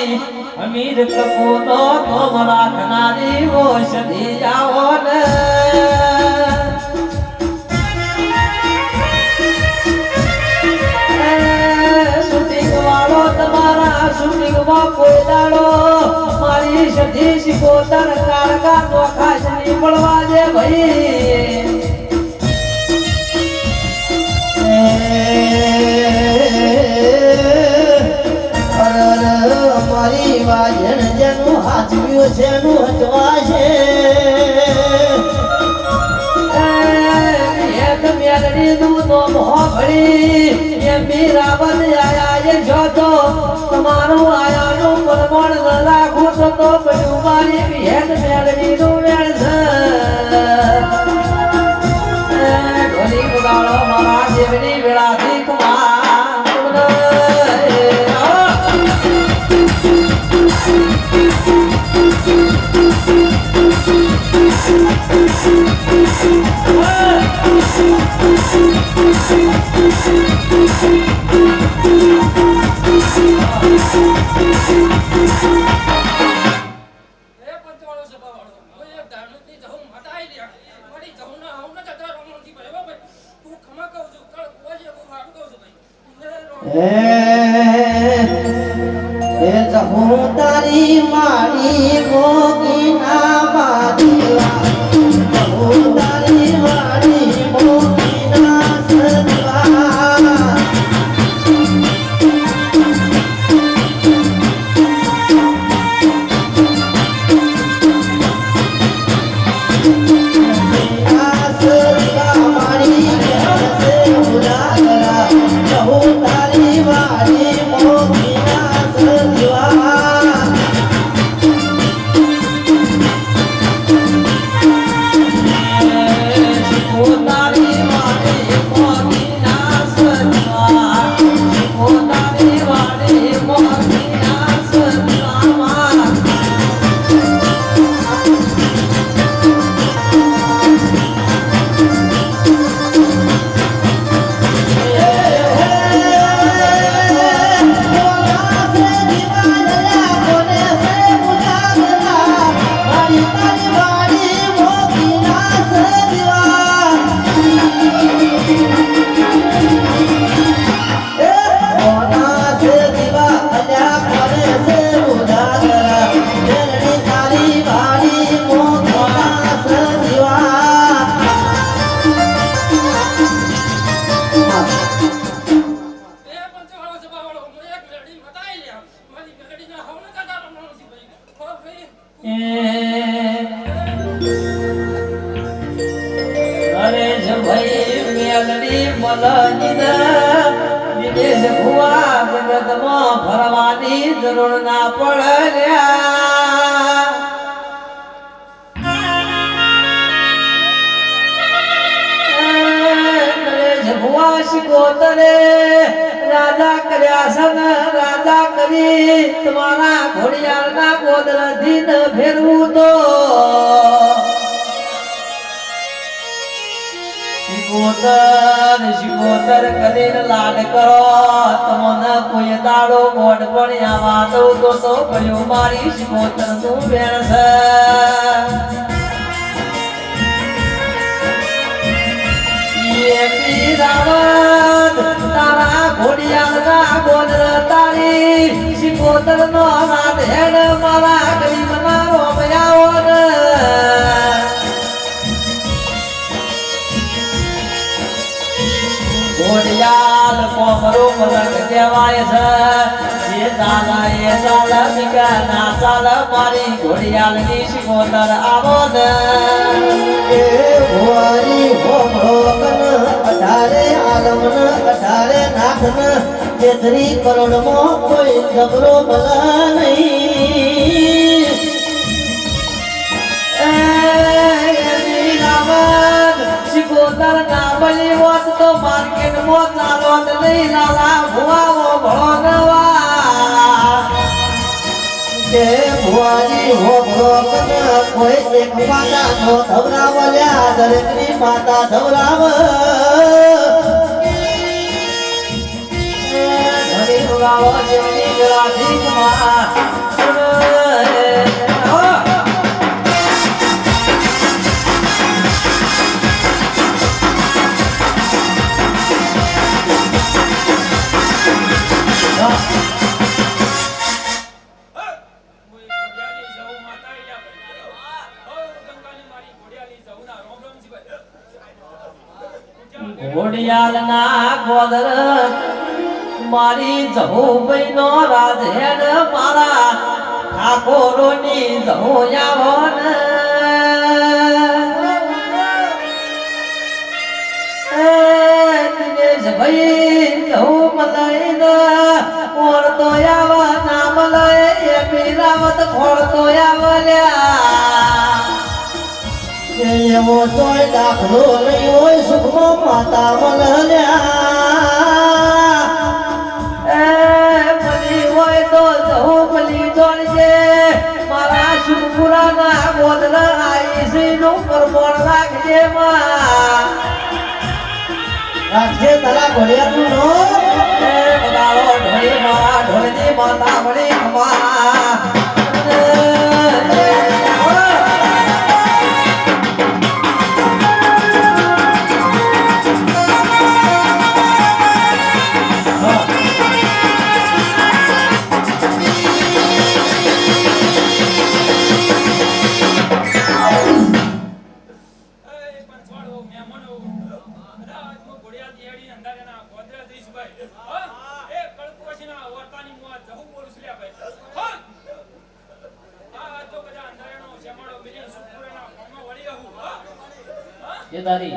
મારી અમીર કપૂરનો ધોમ રાખનારી ઓષધી જાઓ ને તમારા શૂટિંગમાં કોઈ મારી સધી શિકોતર કાળકા ચોખા શની પડવા દે ભાઈ. હાચવ્યું છે એનું હચવાશે એક મેલડી નું નોમ હોભળી એ મીરાબન આયા એ જોતો. તમારું આયાનું પરમણ રાખું તો તો પડ્યું મારી ભેટ મેલડી નું વેણ છે. Pussy, pussy, pussy, pussy, pussy, pussy. એ શિકોતરે રાજા કર્યા સન, રાજા કરી તમારા ઘોડિયાળના ગોદરથી ન ફેરવું તો. શિકોતર શિકોતર લાડ કરો. તમને કોઈ દાડો ગોડ પણ આવા દઉં તો તો કયો મારી શિકોતરનું વેણ છે. એ પીરાવત તારા ઘોડિયાળના ગોદર તારી શિકોતર નો હાથ હેડ મારા રોમયાઓ ને ઘોડિયાલ કોમરો પલક કહેવાય છે. એ ચાલા એ ચાલા બીકા ના ચાલા મારી ઘોડિયાલની શિકોતર આવો ને એ તેત્રી કરોડમાં કોઈ જબરો ભલા નહીં. માર્કેટમાં ચાલોત નહીં. લાલા ભુવાઓ ભળો નવા કે ભુવારી હોમળો કન કોઈ એક માતા નો ધવરાવલ્યા દરેકની માતા ધવરાવ. ગાવો જેમની ગ્રાફિકમાં મારી જહુભાઈ નો રાજેડ મારા ઠાકોરોની જહોયાવન ભાઈ જહુ મલાઈ ના ઓળતો આવ, નામ લઈ પીરાવત ખોળતો આવલ્યા એવો તોય દાખલો નહીં હોય સુખમાં માતા મલલ્યા ઉપર મોર રાખજે માં. રાખજે તારા ઘોડિયાનું નો ઢોળી માં ઢોળજી માતા વળી માં તકેદારી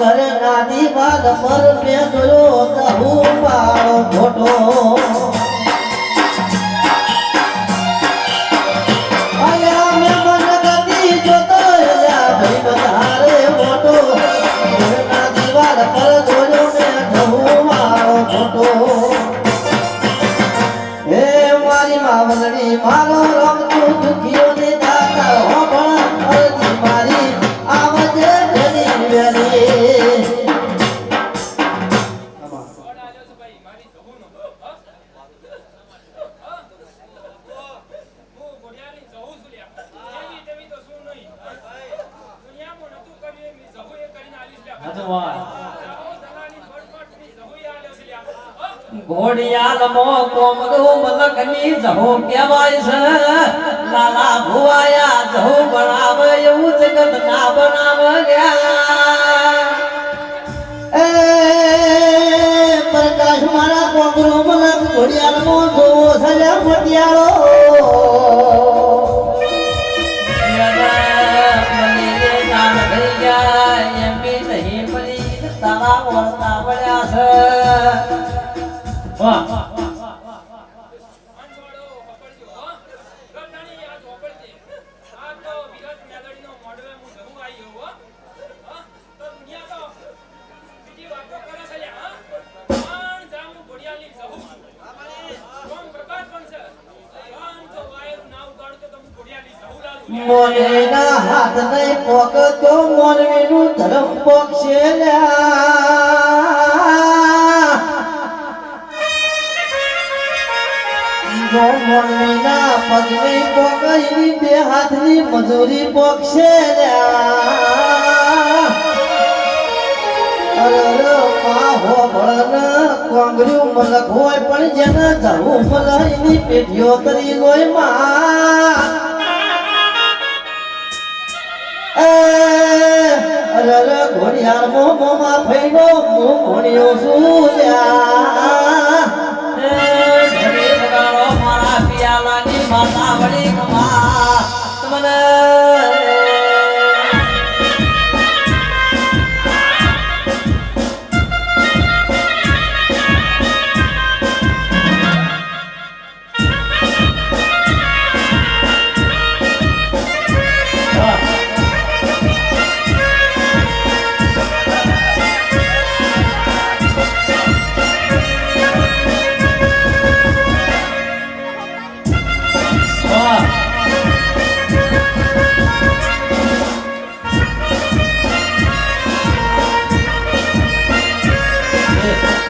ઘરે ના દીવાલ પર મેં જોયો કહું મારો મોટો. કહેવાય છે લાલા ભુવાયા જવું બનાવે એવું જગત ના બનાવ્યા એ પ્રકાશ મારા કોંગરો મને ઘોડિયાલ નો જોવો સજા ફટિયાળો તારા વર્તા પડ્યા છે મોરેના હાથ નહીં પોક તો મોરવીનું ધર્મ પોક છે મોરવીના પગની પોક, એની બે હાથની મજૂરી પોક છે મલક હોય, પણ જેના જવું મલક એની પેઢીઓ કરી ગોયમાં ઘોડિયાર મો મોમાં ફઈનો ઘોડિયો શું લ્યા